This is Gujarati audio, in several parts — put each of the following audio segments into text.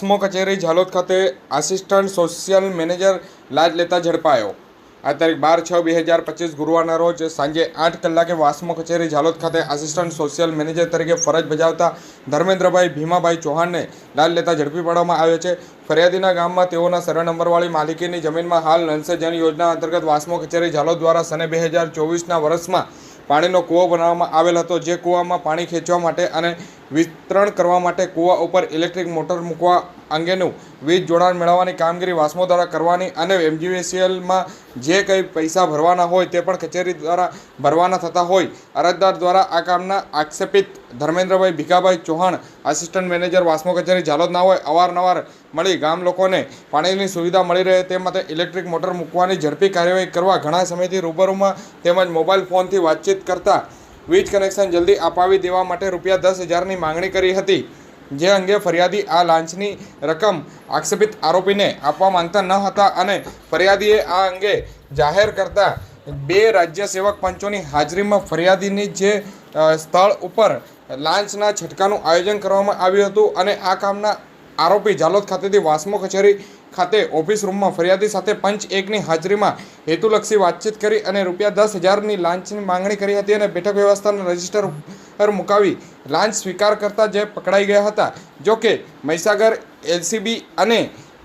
વાસ્મો કચેરી ઝાલોદ ખાતે આસિસ્ટન્ટ સોશિયલ મેનેજર લાજ લેતા ઝડપાયો. આ તારીખ બાર છ બે હજાર પચીસ ગુરુવારના રોજ સાંજે આઠ કલાકે વાસ્મો કચેરી ઝાલોદ ખાતે આસિસ્ટન્ટ સોશિયલ મેનેજર તરીકે ફરજ બજાવતા ધર્મેન્દ્રભાઈ ભીમાભાઈ ચૌહાણને લાજ લેતા ઝડપી પાડવામાં આવ્યો છે. ફરિયાદીના ગામમાં તેઓના સરળ નંબરવાળી માલિકીની જમીનમાં હાલ નલસે જન યોજના અંતર્ગત વાસ્મો કચેરી ઝાલોદ દ્વારા સને બે હજાર ચોવીસના વર્ષમાં પાણીનો કૂવો બનાવવામાં આવેલ હતો. જે કૂવામાં પાણી ખેંચવા માટે અને વિતરણ કરવા માટે કૂવા ઉપર ઇલેક્ટ્રિક મોટર મૂકવા અંગેનું વીજ જોડાણ મેળવવાની કામગીરી વાસ્મો દ્વારા કરવાની અને એમજીવીસીએલમાં જે કંઈ પૈસા ભરવાના હોય તે પણ કચેરી દ્વારા ભરવાના થતા હોય. અરજદાર દ્વારા આ કામના આક્ષેપિત ધર્મેન્દ્રભાઈ ભીખાભાઈ ચૌહાણ આસિસ્ટન્ટ મેનેજર વાસ્મો કચેરી ઝાલોદ ના હોય, અવારનવાર મળી ગામ લોકોને પાણીની સુવિધા મળી રહે તે માટે ઇલેક્ટ્રિક મોટર મૂકવાની ઝડપી કાર્યવાહી કરવા ઘણા સમયથી રૂબરૂમાં તેમજ મોબાઈલ ફોનથી વાતચીત કરતા વીજ કનેક્શન જલ્દી અપાવી દેવા માટે રૂપિયા દસ હજારની માંગણી કરી હતી. જે અંગે ફરિયાદી આ લાંચની રકમ આક્ષેપિત આરોપીને આપવા માંગતા ન હતા અને ફરિયાદીએ આ અંગે જાહેર કરતા બે રાજ્ય સેવક પંચોની હાજરીમાં ફરિયાદીની જે સ્થળ ઉપર લાંચના છટકાનું આયોજન કરવામાં આવ્યું હતું અને આ કામના આરોપી ઝાલોદ ખાતેથી વાસ્મો કચેરી ખાતે ઓફિસ રૂમમાં ફરિયાદી સાથે પંચ એકની હાજરીમાં હેતુલક્ષી વાતચીત કરી અને રૂપિયા દસ હજારની લાંચની માંગણી કરી હતી અને બેઠક વ્યવસ્થાના રજિસ્ટર પર મુકાવી લાંચ સ્વીકાર કરતા જે પકડાઈ ગયા હતા. જોકે મહીસાગર, એલસીબી અને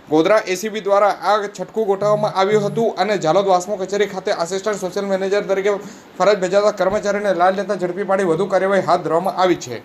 ગોધરા એસીબી દ્વારા આ છટકું ગોઠવવામાં આવ્યું હતું અને ઝાલોદ વાસ્મો કચેરી ખાતે આસિસ્ટન્ટ સોશિયલ મેનેજર તરીકે ફરજ બજાવતા કર્મચારીને લાલ લેતા ઝડપી પાડી વધુ કાર્યવાહી હાથ ધરવામાં આવી છે.